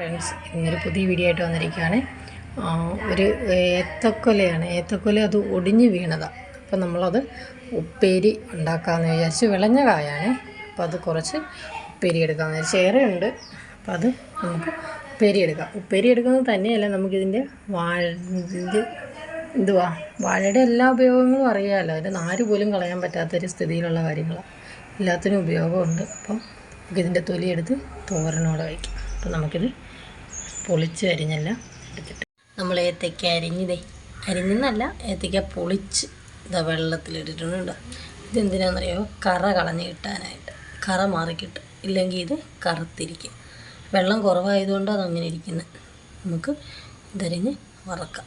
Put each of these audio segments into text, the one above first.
Friends ഇന്നൊരു പുതിയ video ആയിട്ട് വന്നിരിക്കുകയാണ്. ഒരു ഏത്തക്കൊലയാണ്. ഏത്തക്കൊല അത് ഒടിഞ്ഞു വീണതാണ് അപ്പം നമ്മളത് ഉപ്പേരി ഉണ്ടാക്കാമെന്ന് വിചാരിച്ച് വിളഞ്ഞ കായാണ്. അപ്പോൾ അത് കുറച്ച് ഉപ്പേരി എടുക്കാമെന്ന് വിചാരിച്ച് ഏറെ ഉണ്ട് അപ്പോൾ അത് നമുക്ക് ഉപ്പേരി എടുക്കാം. ഉപ്പേരി എടുക്കുന്നത് തന്നെയല്ല നമുക്കിതിന്റെ വാഴ എന്തുവാ വാഴയുടെ എല്ലാ ഉപയോഗങ്ങളും അറിയാമല്ലോ. അതിന്റെ നാര് പോലും കളയാൻ പറ്റാത്തൊരു സ്ഥിതിയിലുള്ള കാര്യങ്ങളാണ് എല്ലാത്തിനും ഉപയോഗമുണ്ട്. അപ്പം നമുക്കിതിന്റെ തൊലിയെടുത്ത് തോരനോടെ വയ്ക്കാം. അപ്പം നമുക്കിത് പൊളിച്ച് അരിഞ്ഞെല്ലാം. എടുത്തിട്ട് നമ്മൾ ഏത്തയ്ക്ക അരിഞ്ഞതേ അരിഞ്ഞെന്നല്ല ഏത്തയ്ക്ക പൊളിച്ച് ഇതാ വെള്ളത്തിലിട്ടിട്ടുണ്ട് ഇതെന്തിനാണെന്നറിയോ കറ കളഞ്ഞ് കിട്ടാനായിട്ട്. കറ മാറിക്കിട്ടും. ഇല്ലെങ്കിൽ ഇത് കറുത്തിരിക്കും. വെള്ളം കുറവായതുകൊണ്ട് അതങ്ങനെ ഇരിക്കുന്നത് നമുക്ക് ഇതരിഞ്ഞ് വറക്കാം.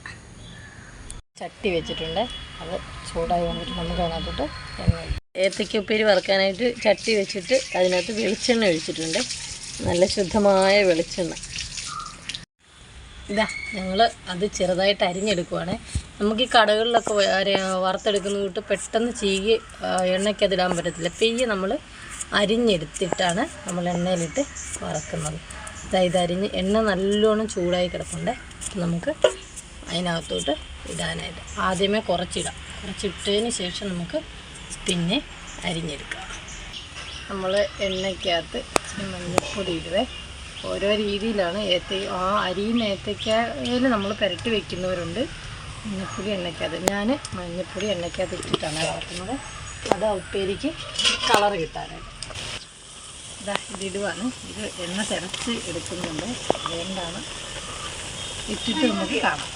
ചട്ടി വെച്ചിട്ടുണ്ട്. അത് ചൂടായി വന്നിട്ട് നമുക്ക് അതിനകത്തോട്ട് എണ്ണ. ഏത്തയ്ക്ക ഉപ്പേരി വറക്കാനായിട്ട് ചട്ടി വെച്ചിട്ട് അതിനകത്ത് വെളിച്ചെണ്ണ ഒഴിച്ചിട്ടുണ്ട്. നല്ല ശുദ്ധമായ വെളിച്ചെണ്ണ. ഇതാ ഞങ്ങൾ അത് ചെറുതായിട്ട് അരിഞ്ഞെടുക്കുവാണേ. നമുക്ക് ഈ കടകളിലൊക്കെ വറുത്തെടുക്കുന്ന കൂട്ട് പെട്ടെന്ന് ചീകി എണ്ണയ്ക്കതിടാൻ പറ്റത്തില്ല. പെയ്യ് നമ്മൾ അരിഞ്ഞെടുത്തിട്ടാണ് നമ്മൾ എണ്ണയിലിട്ട് വറക്കുന്നത്. ഇത് അരിഞ്ഞ് എണ്ണ നല്ലോണം ചൂടായി കിടപ്പുണ്ടേ. നമുക്ക് അതിനകത്തോട്ട് ഇടാനായിട്ട്. ആദ്യമേ കുറച്ചിടാം. കുറച്ചിട്ടതിന് ശേഷം നമുക്ക് പിന്നെ അരിഞ്ഞെടുക്കാം. നമ്മൾ എണ്ണയ്ക്കകത്ത് മഞ്ഞൾപ്പൊടി ഇടുവേ ഓരോ രീതിയിലാണ്. ഏത്ത ആ അരിയും ഏത്തയ്ക്കയിൽ നമ്മൾ പുരട്ടി വെക്കുന്നവരുണ്ട്. മഞ്ഞപ്പൊടി എണ്ണയ്ക്കകത്ത് ഞാൻ മഞ്ഞൾപ്പൊടി എണ്ണയ്ക്കകത്ത് ഇട്ടിട്ടാണ് വളർത്തുന്നത് അത് ഉപ്പേരിക്ക് കളർ കിട്ടാനായിട്ട്. ഇതാ ഇതിടുവാണ് ഇത് എണ്ണ തിരച്ച് എടുക്കുന്നുണ്ട്. അതുകൊണ്ടാണ് ഇട്ടിട്ട് നമുക്ക് കാണാം.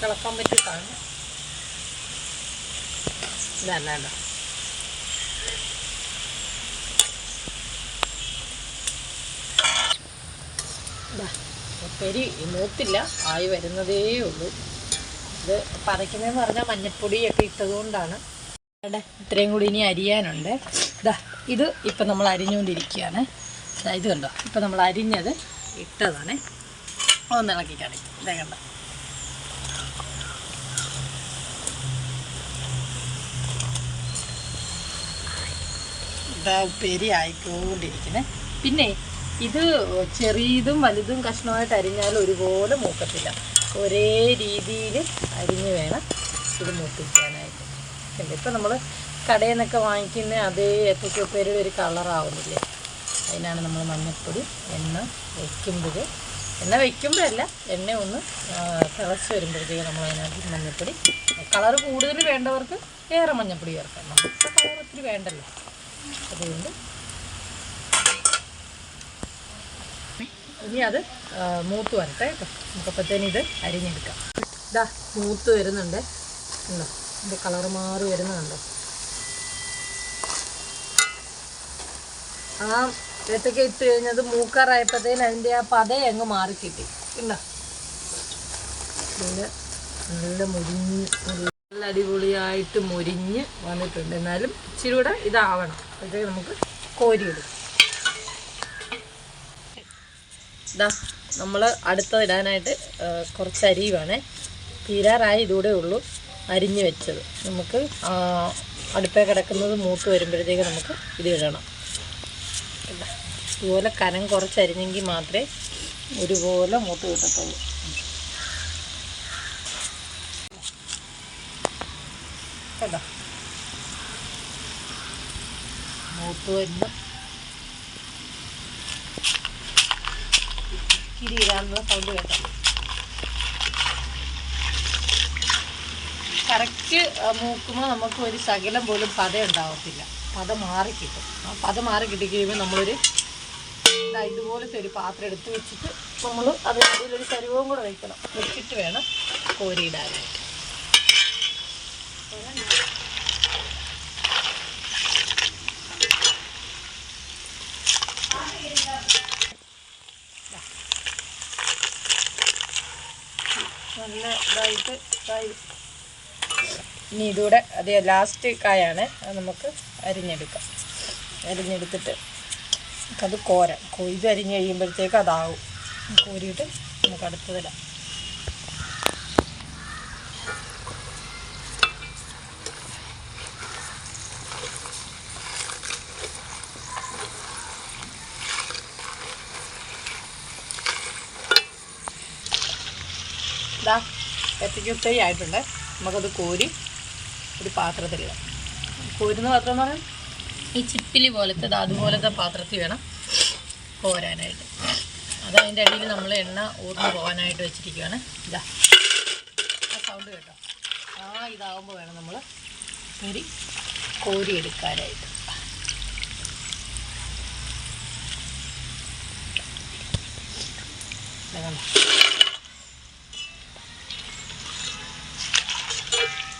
ഒക്കെ കിളക്കാൻ പറ്റിയിട്ടാണ് ഇതല്ല ഉപ്പേരി മൂത്തില്ല ആയി വരുന്നതേ ഉള്ളൂ. ഇത് പതയ്ക്കുന്നതെന്ന് പറഞ്ഞാൽ മഞ്ഞപ്പൊടിയൊക്കെ ഇട്ടതുകൊണ്ടാണ്. ഇവിടെ ഇത്രയും കൂടി ഇനി അരിയാനുണ്ട്. ഇതാ ഇത് ഇപ്പം നമ്മൾ അരിഞ്ഞുകൊണ്ടിരിക്കുകയാണ്. ഇത് കണ്ടോ? ഇപ്പം നമ്മൾ അരിഞ്ഞത് ഇട്ടതാണ്. ഒന്ന് ഇളക്കി കാണിക്കും. ഇതേ കണ്ടോ? ഇതാ ഉപ്പേരി ആയിക്കൊണ്ടിരിക്കുന്നത് പിന്നെ ഇത് ചെറിയതും വലുതും കഷ്ണമായിട്ട് അരിഞ്ഞാൽ ഒരുപോലെ മൂക്കത്തില്ല. ഒരേ രീതിയിൽ അരിഞ്ഞ് വേണം ഇത് മൂപ്പിക്കാനായിട്ട്. ഇപ്പം നമ്മൾ കടയിൽ നിന്നൊക്കെ വാങ്ങിക്കുന്ന അതേ ഏത്തയ്ക്ക ഉപ്പേരിയുടെ ഒരു കളറാവുന്നില്ലേ അതിനാണ് നമ്മൾ മഞ്ഞൾപ്പൊടി എണ്ണ വയ്ക്കുമ്പോൾ എണ്ണ വയ്ക്കുമ്പോഴല്ല എണ്ണ ഒന്ന് തിളച്ച് വരുമ്പോഴത്തേക്ക് നമ്മൾ അതിനകത്ത് മഞ്ഞൾപ്പൊടി കളർ കൂടുതൽ വേണ്ടവർക്ക് ഏറെ മഞ്ഞൾപ്പൊടി ചേർക്കാം. നമുക്ക് കളർ ഒത്തിരി വേണ്ടല്ലോ. അതുകൊണ്ട് ഇനി അത് മൂത്ത് വരട്ടെ കേട്ടോ. നമുക്കപ്പോഴത്തേന് ഇത് അരിഞ്ഞെടുക്കാം. ഇതാ മൂത്ത് വരുന്നുണ്ട്. ഉണ്ടോ? ഇതിന്റെ കളർ മാറി വരുന്നുണ്ടോ? ആ ഏത്തക്ക ഇട്ട് കഴിഞ്ഞത് മൂക്കാറായപ്പോഴത്തേന് അതിന്റെ ആ പതയെ അങ്ങ് മാറി കിട്ടി ഉണ്ടോ? നല്ല നല്ല മുരിഞ്ഞ് നല്ല അടിപൊളിയായിട്ട് മുരിഞ്ഞ് വന്നിട്ടുണ്ട്. എന്നാലും ഇച്ചിരി കൂടെ ഇതാവണം. അപ്പോഴത്തേക്ക് നമുക്ക് കോരിയിടും. ഇതാ നമ്മൾ അടുത്തത് ഇടാനായിട്ട് അരി കുറച്ച് അരിയുവാണ് തീരാറായി ഇതൂടെ ഉള്ളൂ അരിഞ്ഞ് വെച്ചത്. നമുക്ക് അടുപ്പേ കിടക്കുന്നത് മൂത്ത് വരുമ്പോഴത്തേക്ക് നമുക്ക് ഇത് ഇടണം. ഇതാ. ഇതുപോലെ കനം കുറച്ച് അരിഞ്ഞെങ്കിൽ മാത്രമേ ഒരുപോലെ മൂത്ത് കിട്ടത്തുള്ളൂ. കേട്ടോ വരുന്ന ഇച്ചിരി സൗണ്ട് കേട്ടോ. കറക്റ്റ് മൂക്കുമ്പോൾ നമുക്ക് ഒരു ശകലം പോലും പത ഉണ്ടാവത്തില്ല. പത മാറി കിട്ടും. ആ പത മാറി കിട്ടിക്കഴിയുമ്പോൾ നമ്മളൊരു ഇതാ ഇതുപോലത്തെ ഒരു പാത്രം എടുത്ത് വെച്ചിട്ട് നമ്മൾ അതിൽ ഇതിലൊരു ചരുവവും കൂടെ വയ്ക്കണം വെച്ചിട്ട് വേണം കോരിയിടാനായിട്ട്. നല്ല ഇതായിട്ട് കായ് ഇനി ഇതുകൂടെ അത് ലാസ്റ്റ് കായാണ് അത് നമുക്ക് അരിഞ്ഞെടുക്കാം. അരിഞ്ഞെടുത്തിട്ട് നമുക്കത് കോരാം. കൊയ്ത് അരിഞ്ഞ് കഴിയുമ്പോഴത്തേക്ക് അതാവും. കോരിയിട്ട് നമുക്ക് അടുത്തതിടാം ഇതാ എത്തിക്കുത്തൈ ആയിട്ടുണ്ട് നമുക്കത് കോരി ഒരു പാത്രത്തിൽ കോരുന്ന പാത്രം എന്ന് പറഞ്ഞാൽ ഈ ചിപ്പിലി പോലത്തെ അതുപോലത്തെ പാത്രത്തിൽ വേണം കോരാനായിട്ട്. അത് അതിന്റെ അടിയിൽ നമ്മൾ എണ്ണ ഊർന്ന് പോകാനായിട്ട് വെച്ചിരിക്കുകയാണ് ഇതാ ആ സൗണ്ട് കേട്ടോ. ആ ഇതാവുമ്പോൾ വേണം നമ്മൾ കരി കോരി എടുക്കാനായിട്ട് ഇതാ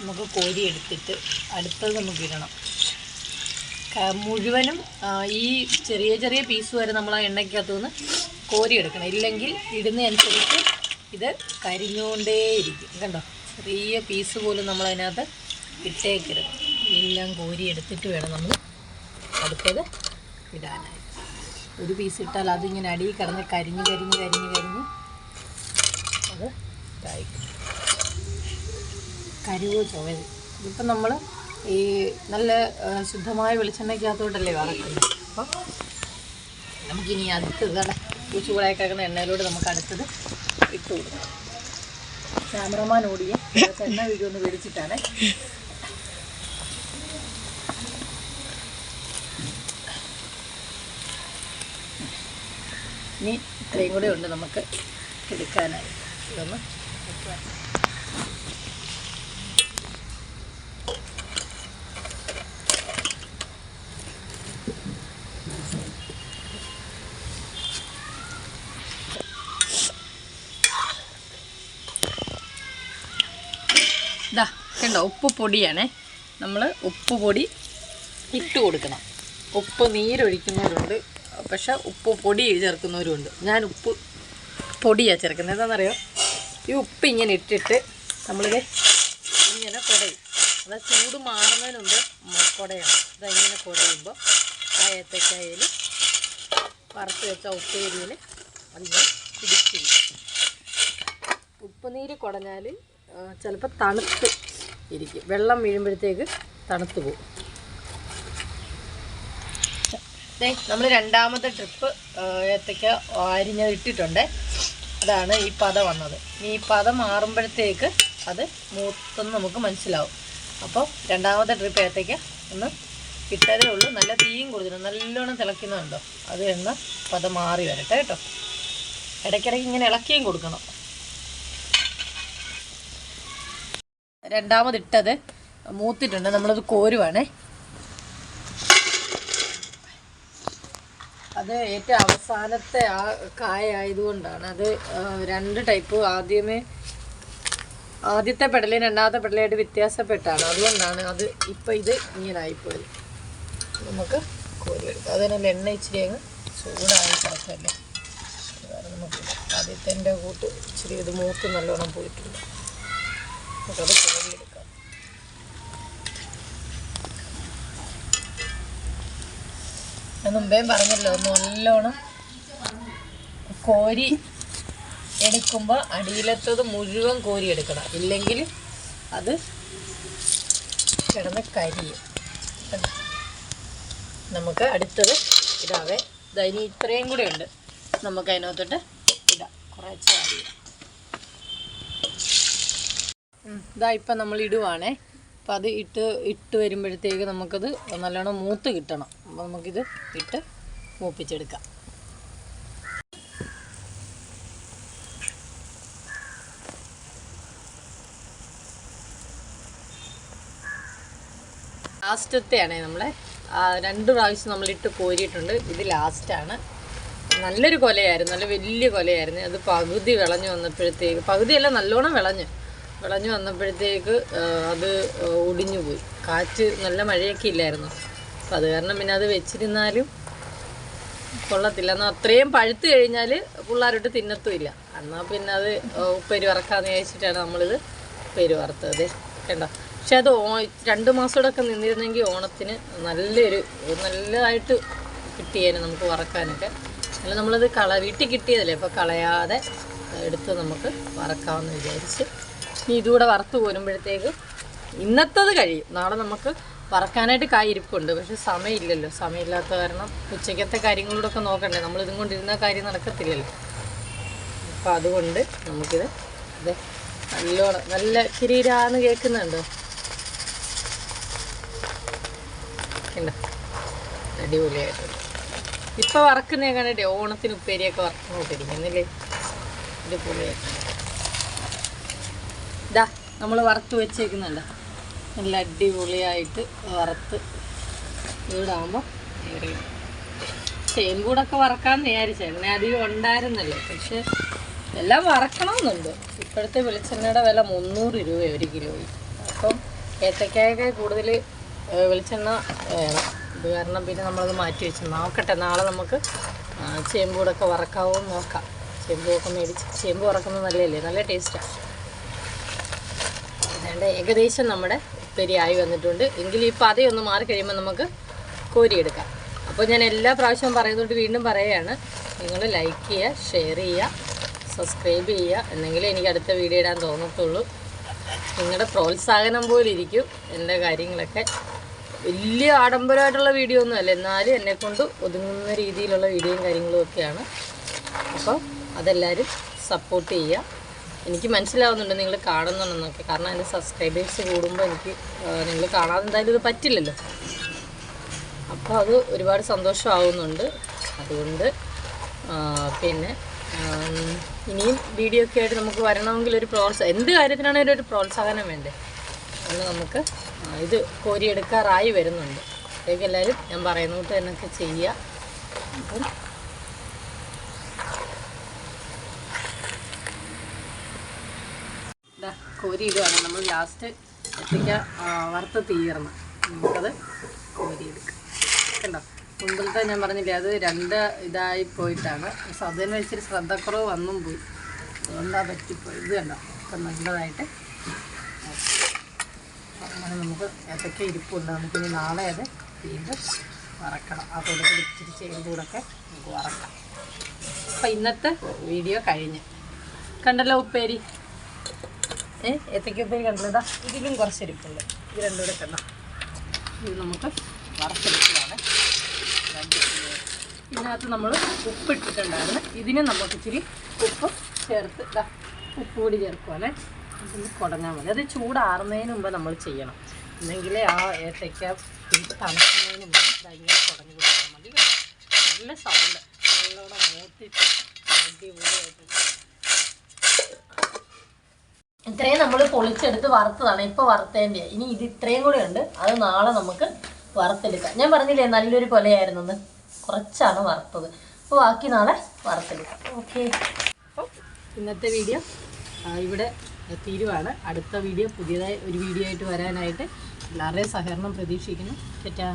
നമുക്ക് കോരി എടുത്തിട്ട് അടുത്തത് നമുക്ക് ഇടണം. മുഴുവനും ഈ ചെറിയ ചെറിയ പീസ് വരെ നമ്മൾ ആ എണ്ണയ്ക്കകത്തു നിന്ന് കോരി എടുക്കണം. ഇല്ലെങ്കിൽ ഇടുന്നതനുസരിച്ച് ഇത് കരിഞ്ഞുകൊണ്ടേയിരിക്കും. കണ്ടോ? ചെറിയ പീസ് പോലും നമ്മൾ അതിനകത്ത് ഇട്ടേക്കരുത്. എല്ലാം കോരി എടുത്തിട്ട് വേണം നമ്മൾ അടുത്തത് ഇടാനായി ഒരു പീസ് ഇട്ടാൽ അതിങ്ങനെ അടിയിൽ കിടന്ന് കരിഞ്ഞ് കരിഞ്ഞ് കരിഞ്ഞ് കരിഞ്ഞ് അത് ഇതായിരിക്കും കരുവോ ചുവത് ഇതിപ്പം നമ്മൾ ഈ നല്ല ശുദ്ധമായ വെളിച്ചെണ്ണയ്ക്കകത്തോട്ടല്ലേ വറക്കുന്നത്. അപ്പോൾ നമുക്കിനി അടുത്തത് ഇതാണ് ഈ ചൂടായി കിടക്കുന്ന എണ്ണയിലൂടെ നമുക്ക് അടുത്തത് ഇട്ട് കൊടുക്കാം. ക്യാമറമാൻ ഓടിയ എണ്ണ വീഡിയോ ഒന്ന് മേടിച്ചിട്ടാണ് ഇനി ഇത്രയും കൂടെ ഉണ്ട് നമുക്ക് എടുക്കാനായി ഇതൊന്ന് വെക്കാം. ഇതാ കണ്ടോ ഉപ്പ് പൊടിയാണേ. നമ്മൾ ഉപ്പ് പൊടി ഇട്ട് കൊടുക്കണം. ഉപ്പ് നീരൊഴിക്കുന്നവരുണ്ട്. പക്ഷെ ഉപ്പ് പൊടി ചേർക്കുന്നവരുണ്ട് ഞാൻ ഉപ്പ് പൊടിയാണ് ചേർക്കുന്നത്. എന്താണെന്നറിയോ? ഈ ഉപ്പ് ഇങ്ങനെ ഇട്ടിട്ട് നമ്മളിത് ഇങ്ങനെ കുടയും അത് ചൂട് മാറുന്നതിനുണ്ട് കുടയാണ്. അതങ്ങനെ കുടയുമ്പോൾ ആ ഏത്തക്കായയിൽ വറുത്ത് വെച്ച ഉപ്പേരിയിൽ അതിങ്ങനെ ഉപ്പ് നീര് കുടഞ്ഞാൽ ചിലപ്പോൾ തണുത്ത് ഇരിക്കും. വെള്ളം വീഴുമ്പോഴത്തേക്ക് തണുത്തു പോകും. നമ്മൾ രണ്ടാമത്തെ ട്രിപ്പ് ഏത്തയ്ക്ക അരിഞ്ഞത് ഇട്ടിട്ടുണ്ട്. അതാണ് ഈ പത വന്നത്. ഈ പത മാറുമ്പോഴത്തേക്ക് അത് മൂത്തെന്ന് നമുക്ക് മനസ്സിലാവും. അപ്പോൾ രണ്ടാമത്തെ ട്രിപ്പ് ഏത്തയ്ക്ക ഒന്ന് ഇട്ടതേ ഉള്ളൂ. നല്ല തീയും കൊടുത്തിട്ടുണ്ട്. നല്ലോണം തിളയ്ക്കുന്നുണ്ടോ? അത് എണ്ണ പത മാറി വരട്ടെ കേട്ടോ. ഇടയ്ക്കിടയ്ക്ക് ഇങ്ങനെ ഇളക്കിയും കൊടുക്കണം. രണ്ടാമതിട്ടത് മൂത്തിട്ടുണ്ട്. നമ്മളത് കോരുവാണേ. അത് ഏറ്റവും അവസാനത്തെ ആ കായ ആയതുകൊണ്ടാണ് അത് രണ്ട് ടൈപ്പ്. ആദ്യമേ ആദ്യത്തെ പെടലും രണ്ടാമത്തെ പെടലായിട്ട് വ്യത്യാസപ്പെട്ടാണ്. അതുകൊണ്ടാണ് അത് ഇപ്പം ഇത് ഇങ്ങനെ ആയിപ്പോയത് നമുക്ക് കോരിയെടുക്കാം. അതിനുള്ള എണ്ണ ഇച്ചിരി അങ്ങ് ചൂടായി കിടക്കല്ലേ നമുക്ക് ആദ്യത്തെ കൂട്ട് ഇച്ചിരി ഇത് മൂത്ത് നല്ലോണം പോയിട്ടുണ്ട്. നമുക്കത് കോരിയെടുക്കാം ഞാൻ മുമ്പേ പറഞ്ഞല്ലോ നല്ലോണം കോരി എടുക്കുമ്പോൾ അടിയിലത്തത് മുഴുവൻ കോരി എടുക്കണം. ഇല്ലെങ്കിൽ അത് കിടന്ന് കരിയും. നമുക്ക് അടുത്തത് ഇടാവേ. ഇതായി ഇത്രയും കൂടെ ഉണ്ട്. നമുക്ക് അതിനകത്തോട്ട് ഇടാം. കുറച്ച് അരി ഇടാം. ഉം, ഇതാ ഇപ്പം നമ്മൾ ഇടുവാണേ. അപ്പം അത് ഇട്ട് ഇട്ട് വരുമ്പോഴത്തേക്ക് നമുക്കത് നല്ലോണം മൂത്ത് കിട്ടണം. അപ്പം നമുക്കിത് ഇട്ട് മൂപ്പിച്ചെടുക്കാം. ലാസ്റ്റത്തെയാണ് നമ്മളെ. രണ്ട് പ്രാവശ്യം നമ്മളിട്ട് കോരിയിട്ടുണ്ട്. ഇത് ലാസ്റ്റാണ്. നല്ലൊരു കൊലയായിരുന്നു. നല്ല വലിയ കൊലയായിരുന്നു. അത് പകുതി വിളഞ്ഞു വന്നപ്പോഴത്തേക്ക് പകുതിയല്ല നല്ലോണം വിളഞ്ഞു. വിളഞ്ഞു വന്നപ്പോഴത്തേക്ക് അത് ഒടിഞ്ഞു പോയി കാറ്റ് നല്ല മഴയൊക്കെ ഇല്ലായിരുന്നു. അപ്പം അത് കാരണം പിന്നെ അത് വെച്ചിരുന്നാലും കൊള്ളത്തില്ല എന്നാൽ അത്രയും പഴുത്ത് കഴിഞ്ഞാൽ പിള്ളേരോട്ട് തിന്നത്തുമില്ല. എന്നാൽ പിന്നെ അത് ഉപ്പേരി ചോദിച്ചിട്ടാണ് നമ്മളിത് ഉപ്പേരി വറുത്തത്. കണ്ടോ? പക്ഷെ അത് ഓ രണ്ട് മാസത്തോടൊക്കെ നിന്നിരുന്നെങ്കിൽ ഓണത്തിന് നല്ലൊരു നല്ലതായിട്ട് കിട്ടിയേനെ നമുക്ക് വറക്കാനൊക്കെ. അല്ല നമ്മളത് കള വീട്ടിൽ കിട്ടിയതല്ലേ? അപ്പോൾ കളയാതെ എടുത്ത് നമുക്ക് വറക്കാമെന്ന് വിചാരിച്ച് ഇനി ഇതുകൂടെ വറുത്ത് പോരുമ്പോഴത്തേക്ക് ഇന്നത്തത് കഴിയും. നാളെ നമുക്ക് വറക്കാനായിട്ട് കായ് ഇരിപ്പുണ്ട്. പക്ഷെ സമയമില്ലല്ലോ. സമയമില്ലാത്ത കാരണം ഉച്ചയ്ക്കത്തെ കാര്യങ്ങളോടൊക്കെ നോക്കണ്ടേ. നമ്മൾ ഇതും കൊണ്ടിരുന്ന കാര്യം നടക്കത്തില്ലല്ലോ. അപ്പോൾ അതുകൊണ്ട് നമുക്കിത് ഇത് നല്ലോണം നല്ല കിരീരാന്ന് കേൾക്കുന്നുണ്ടോ? കണ്ടോ? അടിപൊളിയായിട്ടുണ്ട്. ഇപ്പൊ വറക്കുന്നേ കണ്ടിട്ടേ ഓണത്തിന് ഉപ്പേരിയൊക്കെ വറക്കുന്നോട്ടിരിക്കുന്നില്ലേ അടിപൊളിയായിട്ട് ഇതാ നമ്മൾ വറുത്ത് വെച്ചേക്കുന്നുണ്ട്. നല്ല അടിപൊളിയായിട്ട് വറുത്ത് ചൂടാകുമ്പോൾ ചേമ്പൂടൊക്കെ വറക്കാമെന്ന് വിചാരിച്ചു എണ്ണ അധികം ഉണ്ടായിരുന്നല്ലോ. പക്ഷെ എല്ലാം വറക്കണമെന്നുണ്ട്. ഇപ്പോഴത്തെ വെളിച്ചെണ്ണയുടെ വില മുന്നൂറ് രൂപ ഒരു കിലോയിൽ. അപ്പം ഏത്തക്കായൊക്കെ കൂടുതൽ വെളിച്ചെണ്ണ വേണം. ഇത് കാരണം പിന്നെ നമ്മളത് മാറ്റി വെച്ചു. നോക്കട്ടെ നാളെ നമുക്ക് ചേമ്പൂടൊക്കെ വറക്കാവോ നോക്കാം. ചേമ്പൂടൊക്കെ മേടിച്ച് ചേമ്പ് വറക്കുന്നത് നല്ലതല്ലേ? നല്ല ടേസ്റ്റാണ് അതുകൊണ്ട് ഏകദേശം നമ്മുടെ ഉപ്പേരി ആയി വന്നിട്ടുണ്ട്. എങ്കിലും ഈ പതയൊന്ന് മാറി കഴിയുമ്പോൾ നമുക്ക് കോരിയെടുക്കാം. അപ്പോൾ ഞാൻ എല്ലാ പ്രാവശ്യവും പറയുന്നതുകൊണ്ട് വീണ്ടും പറയുകയാണ്. നിങ്ങൾ ലൈക്ക് ചെയ്യുക ഷെയർ ചെയ്യുക സബ്സ്ക്രൈബ് ചെയ്യുക. എന്നെങ്കിലും എനിക്ക് അടുത്ത വീഡിയോ ഇടാൻ തോന്നത്തുള്ളൂ. നിങ്ങളുടെ പ്രോത്സാഹനം പോലെ ഇരിക്കും എന്റെ കാര്യങ്ങളൊക്കെ. വലിയ ആഡംബരമായിട്ടുള്ള വീഡിയോ ഒന്നുമല്ല എന്നാലും എന്നെക്കൊണ്ട് ഒതുങ്ങുന്ന രീതിയിലുള്ള വീഡിയോയും കാര്യങ്ങളും ഒക്കെയാണ്. അപ്പോൾ അതെല്ലാവരും സപ്പോർട്ട് ചെയ്യുക. എനിക്ക് മനസ്സിലാവുന്നുണ്ട് നിങ്ങൾ കാണുന്നുണ്ടെന്നൊക്കെ. കാരണം എന്റെ സബ്സ്ക്രൈബേഴ്സ് കൂടുമ്പോൾ എനിക്ക് നിങ്ങൾ കാണാതെ എന്തായാലും ഇത് പറ്റില്ലല്ലോ. അപ്പോൾ അത് ഒരുപാട് സന്തോഷമാവുന്നുണ്ട്. അതുകൊണ്ട് പിന്നെ ഇനിയും വീഡിയോ ഒക്കെ ആയിട്ട് നമുക്ക് വരണമെങ്കിൽ ഒരു പ്രോത്സാഹനം എന്ത് കാര്യത്തിനാണെങ്കിലും ഒരു പ്രോത്സാഹനം വേണ്ടേ? അതുകൊണ്ട് നമുക്ക് ഇത് കോരിയെടുക്കാറായി വരുന്നുണ്ട്. അപ്പോഴേക്കും എല്ലാവരും ഞാൻ പറയുന്ന കൂട്ട് എന്നൊക്കെ ചെയ്യുക അപ്പം ഇതാ കോരി ഇടുകയാണ് നമ്മൾ ലാസ്റ്റ് എത്തിക്ക വറുത്ത് തീർന്ന് നമുക്കത് കോരി എടുക്കാം കണ്ടോ? മുമ്പിലത്തെ ഞാൻ പറഞ്ഞില്ലേ അത് രണ്ട് ഇതായി പോയിട്ടാണ്. പക്ഷെ അതിന് വെച്ചിട്ട് ശ്രദ്ധക്കുറവ് വന്നും പോയി. എന്താ പറ്റിപ്പോയി. ഇത് കണ്ടോ? ഇപ്പം നല്ലതായിട്ട് അങ്ങനെ നമുക്ക് ഏതൊക്കെ ഇരിപ്പുണ്ട് നമുക്കിനി നാളെ അത് വീണ്ടും വറക്കണം. ആ കൊടുക്കൽ ഇച്ചിരി ചേമ്പൂടൊക്കെ നമുക്ക് വറക്കാം. അപ്പം ഇന്നത്തെ വീഡിയോ കഴിഞ്ഞ്. കണ്ടല്ലോ ഉപ്പേരി? ഏ ഏത്തയ്ക്ക ഉപ്പേരി കണ്ടതാ ഇതിലും കുറച്ച് ഇരിപ്പുണ്ട് ഇത് രണ്ടും കണ്ടോ ഇത് നമുക്ക് വറുത്തെടുക്കുകയാണ് ഇതിനകത്ത് നമ്മൾ ഉപ്പ് ഇട്ടിട്ടുണ്ടായിരുന്നു. ഇതിന് നമുക്ക് ഇച്ചിരി ഉപ്പ് ചേർത്ത് ഇതാ ഉപ്പ് കൂടി ചേർക്കുവാണേ. ഇതിന് കുടഞ്ഞാൽ മതി. അത് ചൂടാറുന്നതിന് മുമ്പ് നമ്മൾ ചെയ്യണം. എന്നെങ്കിലേ ആ ഏത്തയ്ക്ക തണുക്കുന്നതിന് മുമ്പ് ഭയങ്കര കുടഞ്ഞു കൊടുത്താൽ മതി. നല്ല സൗണ്ട് നല്ലോണം മൂത്തിട്ട് അടിപൊളിയായിട്ട് ഇത്രയും നമ്മൾ പൊളിച്ചെടുത്ത് വറുത്തതാണ് ഇപ്പോൾ വറുത്തതിന്റെ ഇനി ഇത് ഇത്രയും കൂടെ ഉണ്ട്. അത് നാളെ നമുക്ക് വറുത്തെടുക്കാം. ഞാൻ പറഞ്ഞില്ലേ നല്ലൊരു കൊലയായിരുന്നു എന്ന് കുറച്ചാണ് വറുത്തത്. അപ്പോൾ ബാക്കി നാളെ വറുത്തെടുക്കാം. ഓക്കെ. ഇന്നത്തെ വീഡിയോ ഇവിടെ തീരുവാണ്. അടുത്ത വീഡിയോ പുതിയതായി ഒരു വീഡിയോ ആയിട്ട് വരാനായിട്ട് എല്ലാവരുടെയും സഹകരണം പ്രതീക്ഷിക്കുന്നു. തെറ്റാ